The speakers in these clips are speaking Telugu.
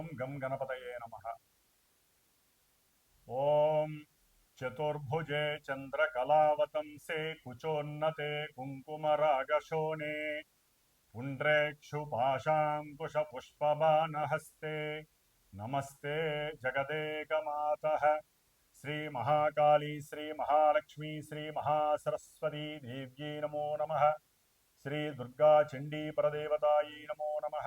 ॐ गं गणपत नम। ॐ चतुर्भुजे चन्द्रकलावतंसे कुचोन्नते कुङ्कुमरागशोणे पुण्ड्रेक्षुपाशाङ्कुशपुष्पबाणहस्ते नमस्ते जगदेकमातः। श्रीमहाकाली श्रीमहालक्ष्मी श्रीमहासरस्वती देव्यै नमो नमः। श्रीदुर्गाचण्डीपरदेवतायै नमो नमः।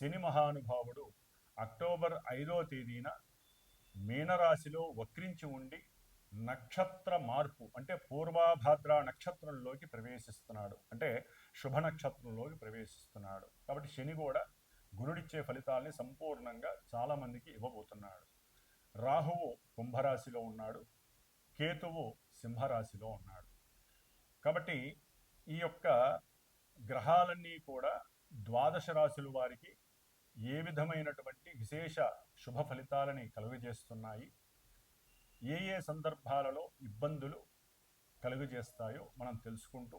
శని మహానుభావుడు అక్టోబర్ ఐదో తేదీన మీనరాశిలో వక్రించి ఉండి నక్షత్ర మార్పు అంటే పూర్వాభాద్ర నక్షత్రంలోకి ప్రవేశిస్తున్నాడు. అంటే శుభ నక్షత్రంలోకి ప్రవేశిస్తున్నాడు. కాబట్టి శని కూడా గురుడిచ్చే ఫలితాల్ని సంపూర్ణంగా చాలామందికి ఇవ్వబోతున్నాడు. రాహువు కుంభరాశిలో ఉన్నాడు. కేతువు సింహరాశిలో ఉన్నాడు. కాబట్టి ఈ యొక్క గ్రహాలన్నీ కూడా ద్వాదశ రాశుల వారికి ఏ విధమైనటువంటి విశేష శుభ ఫలితాలని కలుగజేస్తున్నాయి? ఏ ఏ సందర్భాలలో ఇబ్బందులు కలుగజేస్తాయో మనం తెలుసుకుంటూ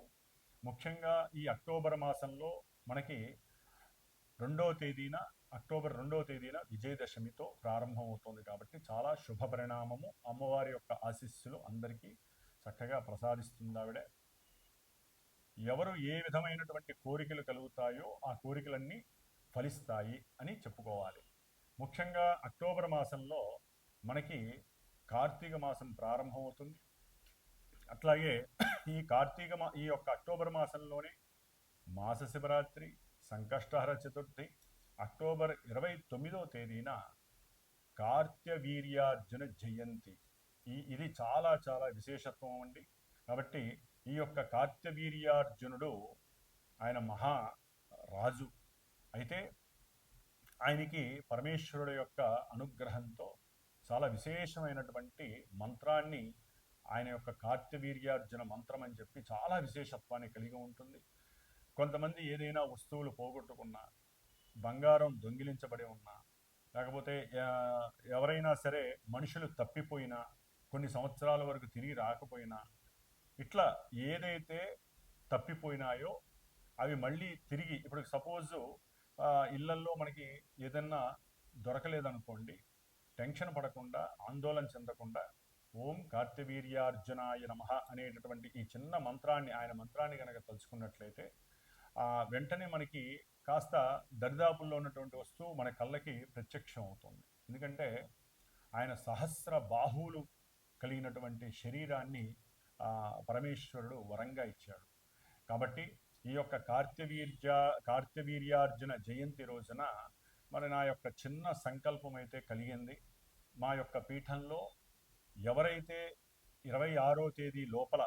ముఖ్యంగా ఈ అక్టోబర్ మాసంలో మనకి రెండవ తేదీన అక్టోబర్ రెండవ తేదీన విజయదశమితో ప్రారంభమవుతుంది కాబట్టి చాలా శుభ పరిణామము అమ్మవారి యొక్క ఆశీస్సులు అందరికీ చక్కగా ప్రసాదిస్తుంది ఆవిడ. ఎవరు ఏ విధమైనటువంటి కోరికలు కలుగుతాయో ఆ కోరికలన్నీ ఫలిస్తాయి అని చెప్పుకోవాలి. ముఖ్యంగా అక్టోబర్ మాసంలో మనకి కార్తీక మాసం ప్రారంభమవుతుంది. అట్లాగే ఈ కార్తీక మా ఈ యొక్క అక్టోబర్ మాసంలోనే మాస శివరాత్రి సంకష్టహర చతుర్థి అక్టోబర్ ఇరవై తొమ్మిదవ తేదీన కార్త్యవీర్యార్జున జయంతి. ఈ ఇది చాలా చాలా విశేషత్వం అండి. కాబట్టి ఈ యొక్క కార్త్యవీర్యార్జునుడు ఆయన మహా రాజు. అయితే ఆయనకి పరమేశ్వరుడు యొక్క అనుగ్రహంతో చాలా విశేషమైనటువంటి మంత్రాన్ని ఆయన యొక్క కార్తవీర్యార్జున మంత్రం అని చెప్పి చాలా విశేషత్వాన్ని కలిగి ఉంటుంది. కొంతమంది ఏదైనా వస్తువులు పోగొట్టుకున్నా బంగారం దొంగిలించబడి ఉన్నా లేకపోతే ఎవరైనా సరే మనుషులు తప్పిపోయినా కొన్ని సంవత్సరాల వరకు తిరిగి రాకపోయినా ఇట్లా ఏదైతే తప్పిపోయినాయో అవి మళ్ళీ తిరిగి ఇప్పుడు సపోజు ఇళ్ళల్లో మనకి ఏదన్నా దొరకలేదనుకోండి టెన్షన్ పడకుండా ఆందోళన చెందకుండా ఓం కార్తవీర్యార్జునాయ నమ అనేటటువంటి ఈ చిన్న మంత్రాన్ని ఆయన మంత్రాన్ని కనుక తలుచుకున్నట్లయితే వెంటనే మనకి కాస్త దరిదాపుల్లో ఉన్నటువంటి వస్తువు మన కళ్ళకి ప్రత్యక్షం అవుతుంది. ఎందుకంటే ఆయన సహస్ర బాహువులు కలిగినటువంటి శరీరాన్ని పరమేశ్వరుడు వరంగా ఇచ్చాడు. కాబట్టి ఈ యొక్క కార్తవీర్య కార్తవీర్యార్జున జయంతి రోజున మరి నా యొక్క చిన్న సంకల్పం అయితే కలిగింది. మా యొక్క పీఠంలో ఎవరైతే ఇరవై ఆరో తేదీ లోపల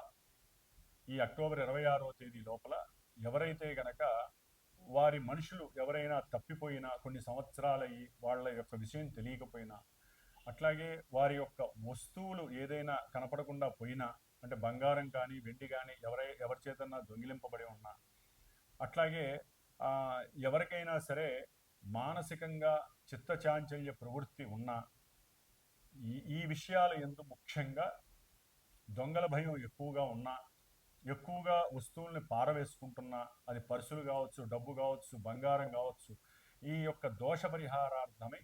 ఈ అక్టోబర్ ఇరవై ఆరో తేదీ లోపల ఎవరైతే గనక వారి మనుషులు ఎవరైనా తప్పిపోయినా కొన్ని సంవత్సరాలయ్యి వాళ్ళ యొక్క విషయం తెలియకపోయినా అట్లాగే వారి యొక్క వస్తువులు ఏదైనా కనపడకుండా పోయినా అంటే బంగారం కానీ వెండి కానీ ఎవరై ఎవరి చేతన్నా దొంగిలింపబడి ఉన్నా అట్లాగే ఎవరికైనా సరే మానసికంగా చిత్తచాంచల్య ప్రవృత్తి ఉన్న ఈ ఈ విషయాలు ఎందు ముఖ్యంగా దొంగల భయం ఎక్కువగా ఉన్నా ఎక్కువగా వస్తువుల్ని పారవేసుకుంటున్నా అది పర్సులు కావచ్చు డబ్బు కావచ్చు బంగారం కావచ్చు ఈ యొక్క దోష పరిహారార్థమై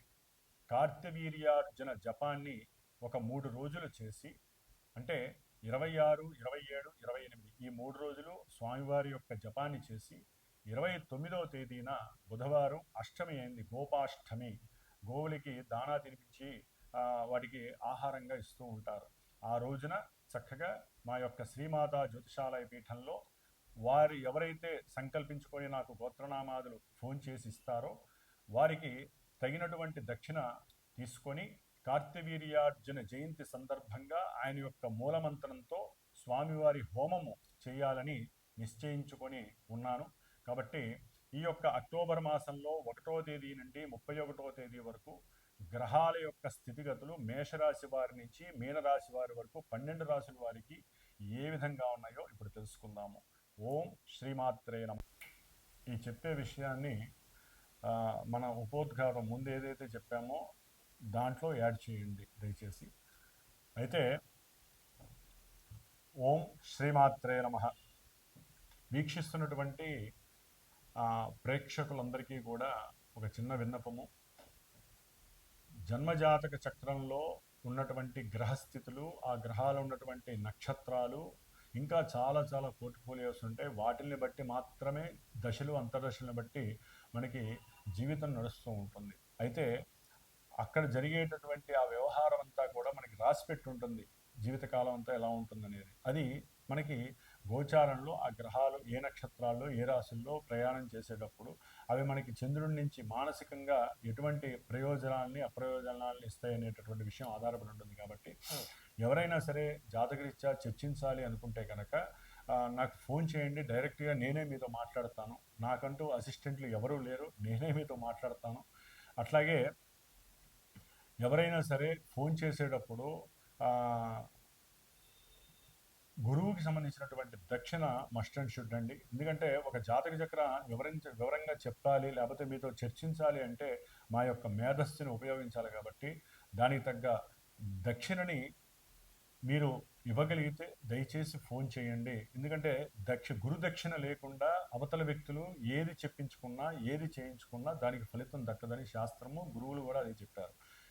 కార్తవీర్యార్జున జపాన్ని ఒక మూడు రోజులు చేసి అంటే ఇరవై ఆరు ఇరవై ఏడు ఇరవై ఎనిమిది ఈ మూడు రోజులు స్వామివారి యొక్క జపాన్ని చేసి ఇరవై తొమ్మిదవ తేదీన బుధవారం అష్టమి అయింది గోపాష్టమి. గోవులకి దానా తినిపించి వాటికి ఆహారంగా ఇస్తూ ఉంటారు. ఆ రోజున చక్కగా మా యొక్క శ్రీమాతా జ్యోతిషాలయ పీఠంలో వారు ఎవరైతే సంకల్పించుకొని నాకు గోత్రనామాదులు ఫోన్ చేసి ఇస్తారో వారికి తగినటువంటి దక్షిణ తీసుకొని కార్తవీర్యార్జున జయంతి సందర్భంగా ఆయన యొక్క మూలమంత్రంతో స్వామివారి హోమము చేయాలని నిశ్చయించుకొని ఉన్నాను. కాబట్టి ఈ యొక్క అక్టోబర్ మాసంలో ఒకటో తేదీ నుండి ముప్పై ఒకటో తేదీ వరకు గ్రహాల యొక్క స్థితిగతులు మేషరాశి వారి నుంచి మీనరాశి వారి వరకు పన్నెండు రాశుల వారికి ఏ విధంగా ఉన్నాయో ఇప్పుడు తెలుసుకుందాము. ఓం శ్రీమాత్రే నమ. ఈ చెప్పే విషయాన్ని మన ఉపోద్ఘాతం ముందు ఏదైతే చెప్పామో దాంట్లో యాడ్ చేయండి దయచేసి. అయితే ఓం శ్రీమాత్రే నమ. వీక్షిస్తున్నటువంటి ప్రేక్షకులందరికీ కూడా ఒక చిన్న విన్నపము. జన్మజాతక చక్రంలో ఉన్నటువంటి గ్రహస్థితులు ఆ గ్రహాలు ఉన్నటువంటి నక్షత్రాలు ఇంకా చాలా చాలా పోర్ట్ఫోలియోస్ ఉంటాయి వాటిని బట్టి మాత్రమే దశలు అంతర్దశలను బట్టి మనకి జీవితం నడుస్తూ ఉంటుంది. అయితే అక్కడ జరిగేటటువంటి ఆ వ్యవహారం అంతా కూడా మనకి రాసిపెట్టి ఉంటుంది జీవితకాలం అంతా ఎలా ఉంటుంది అనేది అది మనకి గోచారంలో ఆ గ్రహాలు ఏ నక్షత్రాల్లో ఏ రాశుల్లో ప్రయాణం చేసేటప్పుడు అవి మనకి చంద్రుడి నుంచి మానసికంగా ఎటువంటి ప్రయోజనాల్ని అప్రయోజనాల్ని ఇస్తాయి అనేటటువంటి విషయం ఆధారపడి ఉంటుంది కాబట్టి ఎవరైనా సరే జాతకరీత్యా చర్చించాలి అనుకుంటే కనుక నాకు ఫోన్ చేయండి డైరెక్ట్గా నేనే మీతో మాట్లాడతాను. నాకంటూ అసిస్టెంట్లు ఎవరూ లేరు నేనే మీతో మాట్లాడతాను. అట్లాగే ఎవరైనా సరే ఫోన్ చేసేటప్పుడు గురువుకి సంబంధించినటువంటి దక్షిణ మస్ట్ అండ్ షుడ్ అండి. ఎందుకంటే ఒక జాతక చక్ర వివరించ వివరంగా చెప్పాలి లేకపోతే మీతో చర్చించాలి అంటే మా యొక్క మేధస్సుని ఉపయోగించాలి కాబట్టి దానికి తగ్గ దక్షిణని మీరు ఇవ్వగలిగితే దయచేసి ఫోన్ చేయండి. ఎందుకంటే దక్ష గురు దక్షిణ లేకుండా అవతల వ్యక్తులు ఏది చెప్పించుకున్నా ఏది చేయించుకున్నా దానికి ఫలితం దక్కదని శాస్త్రము గురువులు కూడా అది చెప్పారు.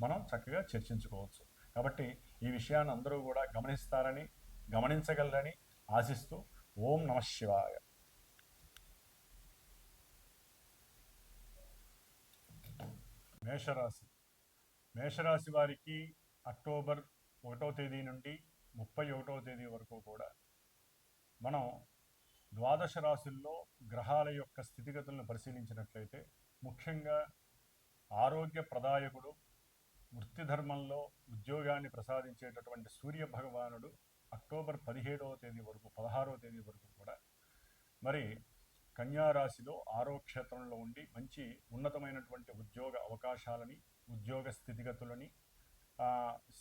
మనం చక్కగా చర్చించుకోవచ్చు. కాబట్టి ఈ విషయాన్ని అందరూ కూడా గమనిస్తారని గమనించగలరని ఆశిస్తూ ఓం నమ శివాయ. మేషరాశి. మేషరాశి వారికి అక్టోబర్ ఒకటో తేదీ నుండి ముప్పై ఒకటో తేదీ వరకు కూడా మనం ద్వాదశ రాశుల్లో గ్రహాల యొక్క స్థితిగతులను పరిశీలించినట్లయితే ముఖ్యంగా ఆరోగ్య ప్రదాయకుడు వృత్తి ధర్మంలో ఉద్యోగాన్ని ప్రసాదించేటటువంటి సూర్య భగవానుడు అక్టోబర్ పదిహేడవ తేదీ వరకు పదహారవ తేదీ వరకు కూడా మరి కన్యారాశిలో ఆరో క్షేత్రంలో ఉండి మంచి ఉన్నతమైనటువంటి ఉద్యోగ అవకాశాలని ఉద్యోగ స్థితిగతులని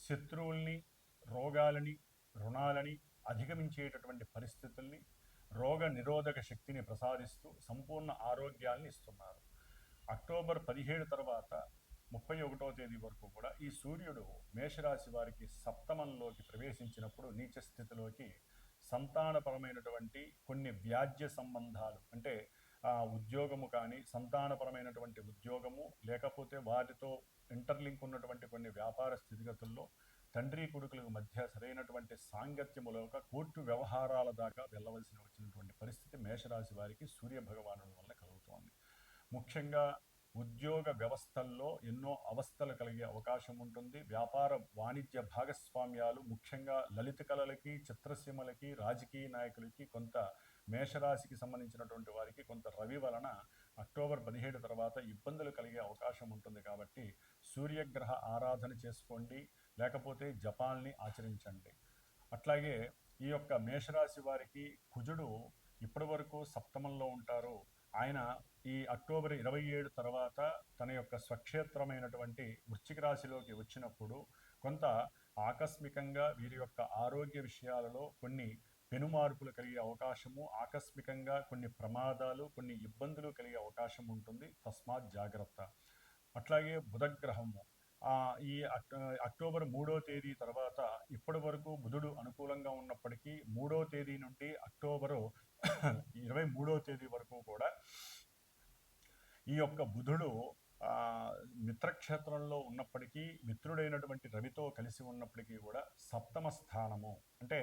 శత్రువుల్ని రోగాలని రుణాలని అధిగమించేటటువంటి పరిస్థితుల్ని రోగ నిరోధక శక్తిని ప్రసాదిస్తూ సంపూర్ణ ఆరోగ్యాన్ని ఇస్తున్నారు. అక్టోబర్ పదిహేడు తర్వాత ముప్పై ఒకటో తేదీ వరకు కూడా ఈ సూర్యుడు మేషరాశి వారికి సప్తమంలోకి ప్రవేశించినప్పుడు నీచ స్థితిలోకి సంతానపరమైనటువంటి కొన్ని వ్యాజ్య సంబంధాలు అంటే ఆ ఉద్యోగము కానీ సంతానపరమైనటువంటి ఉద్యోగము లేకపోతే వాటితో ఇంటర్లింక్ ఉన్నటువంటి కొన్ని వ్యాపార స్థితిగతుల్లో తండ్రి కొడుకుల మధ్య సరైనటువంటి సాంగత్యములోక కోర్టు వ్యవహారాల దాకా వెళ్ళవలసిన వచ్చినటువంటి పరిస్థితి మేషరాశి వారికి సూర్య భగవానుడి వల్ల కలుగుతోంది. ముఖ్యంగా ఉద్యోగ వ్యవస్థల్లో ఎన్నో అవస్థలు కలిగే అవకాశం ఉంటుంది. వ్యాపార వాణిజ్య భాగస్వామ్యాలు ముఖ్యంగా లలిత కళలకి చిత్రసీమలకి రాజకీయ నాయకులకి కొంత మేషరాశికి సంబంధించినటువంటి వారికి కొంత రవి వలన అక్టోబర్ పదిహేడు తర్వాత ఇబ్బందులు కలిగే అవకాశం ఉంటుంది కాబట్టి సూర్యగ్రహ ఆరాధన చేసుకోండి. లేకపోతే జపాల్ని ఆచరించండి. అట్లాగే ఈ యొక్క మేషరాశి వారికి కుజుడు ఇప్పటి వరకు సప్తమంలో ఉంటారు. ఆయన ఈ అక్టోబర్ ఇరవై ఏడు తర్వాత తన యొక్క స్వక్షేత్రమైనటువంటి వృశ్చిక రాశిలోకి వచ్చినప్పుడు కొంత ఆకస్మికంగా వీరి యొక్క ఆరోగ్య విషయాలలో కొన్ని పెనుమార్పులు కలిగే అవకాశము ఆకస్మికంగా కొన్ని ప్రమాదాలు కొన్ని ఇబ్బందులు కలిగే అవకాశం ఉంటుంది. తస్మాత్ జాగ్రత్త. అట్లాగే బుధగ్రహము. ఈ అక్టోబర్ మూడో తేదీ తర్వాత ఇప్పటి వరకు బుధుడు అనుకూలంగా ఉన్నప్పటికీ మూడో తేదీ నుండి అక్టోబరు ఇరవై మూడో తేదీ ఈ యొక్క బుధుడు మిత్రక్షేత్రంలో ఉన్నప్పటికీ మిత్రుడైనటువంటి రవితో కలిసి ఉన్నప్పటికీ కూడా సప్తమ స్థానము. అంటే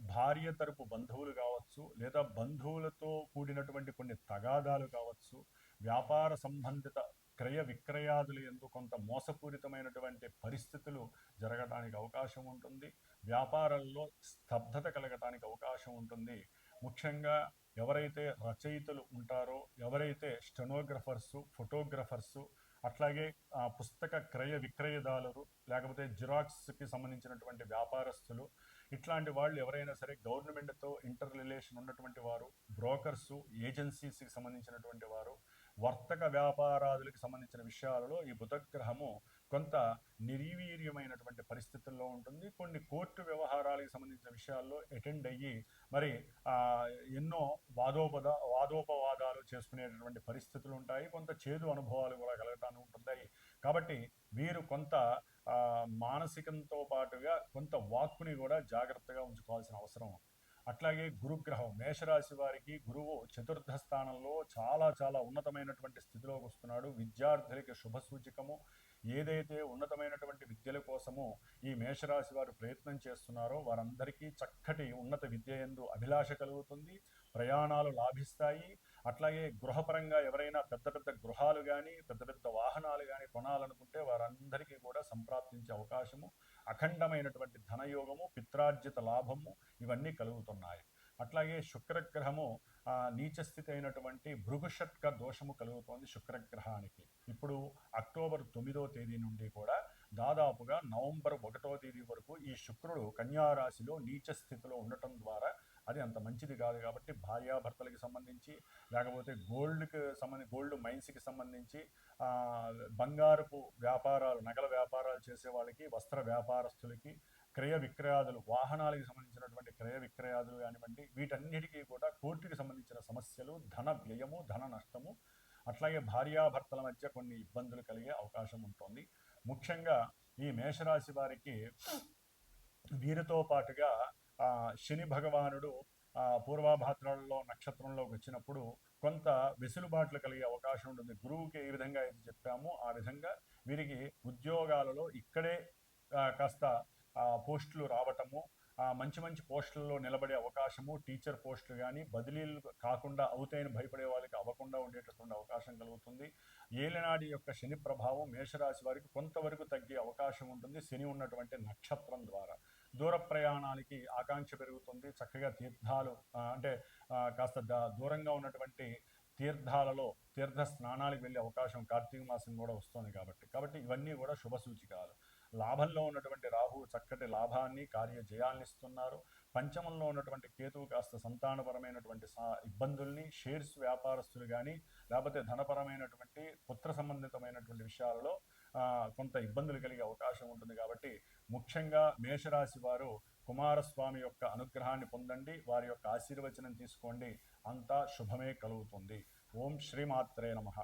భార్య తరపు బంధువులు కావచ్చు లేదా బంధువులతో కూడినటువంటి కొన్ని తగాదాలు కావచ్చు వ్యాపార సంబంధిత క్రయ విక్రయాదులు ఎందు కొంత మోసపూరితమైనటువంటి పరిస్థితులు జరగడానికి అవకాశం ఉంటుంది. వ్యాపారంలో స్తబ్దత కలగటానికి అవకాశం ఉంటుంది. ముఖ్యంగా ఎవరైతే రచయితలు ఉంటారో ఎవరైతే స్టెనోగ్రఫర్స్ ఫోటోగ్రఫర్సు అట్లాగే పుస్తక క్రయ విక్రయదారులు లేకపోతే జిరాక్స్కి సంబంధించినటువంటి వ్యాపారస్తులు ఇట్లాంటి వాళ్ళు ఎవరైనా సరే గవర్నమెంట్తో ఇంటర్ రిలేషన్ ఉన్నటువంటి వారు బ్రోకర్సు ఏజెన్సీస్కి సంబంధించినటువంటి వారు వర్తక వ్యాపారాదులకు సంబంధించిన విషయాలలో ఈ బుధగ్రహము కొంత నిర్వీర్యమైనటువంటి పరిస్థితుల్లో ఉంటుంది. కొన్ని కోర్టు వ్యవహారాలకు సంబంధించిన విషయాల్లో అటెండ్ అయ్యి మరి ఎన్నో వాదోపద వాదోపవాదాలు చేసుకునేటటువంటి పరిస్థితులు ఉంటాయి. కొంత చేదు అనుభవాలు కూడా కలగటానికి ఉంటున్నాయి కాబట్టి వీరు కొంత మానసికంతో పాటుగా కొంత వాక్కుని కూడా జాగ్రత్తగా ఉంచుకోవాల్సిన అవసరం అట్లాగే గురుగ్రహం మేషరాశి వారికి గురువు చతుర్థ స్థానంలో చాలా చాలా ఉన్నతమైనటువంటి స్థితిలోకి వస్తున్నాడు. విద్యార్థులకి శుభ సూచికము. ఏదైతే ఉన్నతమైనటువంటి విద్యల కోసము ఈ మేషరాశి వారు ప్రయత్నం చేస్తున్నారో వారందరికీ చక్కటి ఉన్నత విద్య ఎందు అభిలాష కలుగుతుంది. ప్రయాణాలు లాభిస్తాయి. అట్లాగే గృహపరంగా ఎవరైనా పెద్ద పెద్ద గృహాలు కానీ పెద్ద పెద్ద వాహనాలు కానీ కొనాలనుకుంటే వారందరికీ కూడా సంప్రాప్తించే అవకాశము. అఖండమైనటువంటి ధనయోగము పిత్రార్జిత లాభము ఇవన్నీ కలుగుతున్నాయి. అట్లాగే శుక్రగ్రహము నీచస్థితి అయినటువంటి భృగుషట్క దోషము కలుగుతోంది శుక్రగ్రహానికి. ఇప్పుడు అక్టోబర్ తొమ్మిదో తేదీ నుండి కూడా దాదాపుగా నవంబర్ ఒకటో తేదీ వరకు ఈ శుక్రుడు కన్యారాశిలో నీచ స్థితిలో ఉండటం ద్వారా అది అంత మంచిది కాదు కాబట్టి భార్యాభర్తలకి సంబంధించి లేకపోతే గోల్డ్కి సంబంధించి గోల్డ్ మైన్స్కి సంబంధించి బంగారపు వ్యాపారాలు నగల వ్యాపారాలు చేసే వాళ్ళకి వస్త్ర వ్యాపారస్తులకి క్రయ విక్రయాదులు వాహనాలకు సంబంధించినటువంటి క్రయ విక్రయాదులు కానివ్వండి వీటన్నిటికీ కూడా కోర్టుకి సంబంధించిన సమస్యలు ధన వ్యయము ధన నష్టము అట్లాగే భార్యాభర్తల మధ్య కొన్ని ఇబ్బందులు కలిగే అవకాశం ఉంటుంది. ముఖ్యంగా ఈ మేషరాశి వారికి వీరితో పాటుగా శని భగవానుడు పూర్వాభాద్రాలలో నక్షత్రంలోకి వచ్చినప్పుడు కొంత వెసులుబాట్లు కలిగే అవకాశం ఉంటుంది. గురువుకి ఏ విధంగా అయితే చెప్పామో ఆ విధంగా వీరికి ఉద్యోగాలలో ఇక్కడే కాస్త పోస్టులు రావటము మంచి మంచి పోస్టులలో నిలబడే అవకాశము టీచర్ పోస్టులు కానీ బదిలీలు కాకుండా అవుతాయని భయపడే వాళ్ళకి అవ్వకుండా ఉండేటటువంటి అవకాశం కలుగుతుంది. ఏలినాడి యొక్క శని ప్రభావం మేషరాశి వారికి కొంతవరకు తగ్గే అవకాశం ఉంటుంది. శని ఉన్నటువంటి నక్షత్రం ద్వారా. దూర ప్రయాణాలకి ఆకాంక్ష పెరుగుతుంది. చక్కగా తీర్థాలు అంటే కాస్త దూరంగా ఉన్నటువంటి తీర్థాలలో తీర్థ స్నానాలకు వెళ్ళే అవకాశం కార్తీక మాసం కూడా వస్తుంది కాబట్టి. కాబట్టి ఇవన్నీ కూడా శుభ సూచికాలు. లాభంలో ఉన్నటువంటి రాహు చక్కటి లాభాన్ని కార్య జయాల్ని ఇస్తున్నారు. పంచమంలో ఉన్నటువంటి కేతువు కాస్త సంతానపరమైనటువంటి ఇబ్బందుల్ని షేర్స్ వ్యాపారస్తులు కానీ లేకపోతే ధనపరమైనటువంటి పుత్ర సంబంధితమైనటువంటి విషయాలలో కొంత ఇబ్బందులు కలిగే అవకాశం ఉంటుంది కాబట్టి ముఖ్యంగా మేషరాశి వారు కుమారస్వామి యొక్క అనుగ్రహాన్ని పొందండి వారి యొక్క ఆశీర్వచనం తీసుకోండి. అంతా శుభమే కలుగుతుంది. ఓం శ్రీమాత్రే నమః.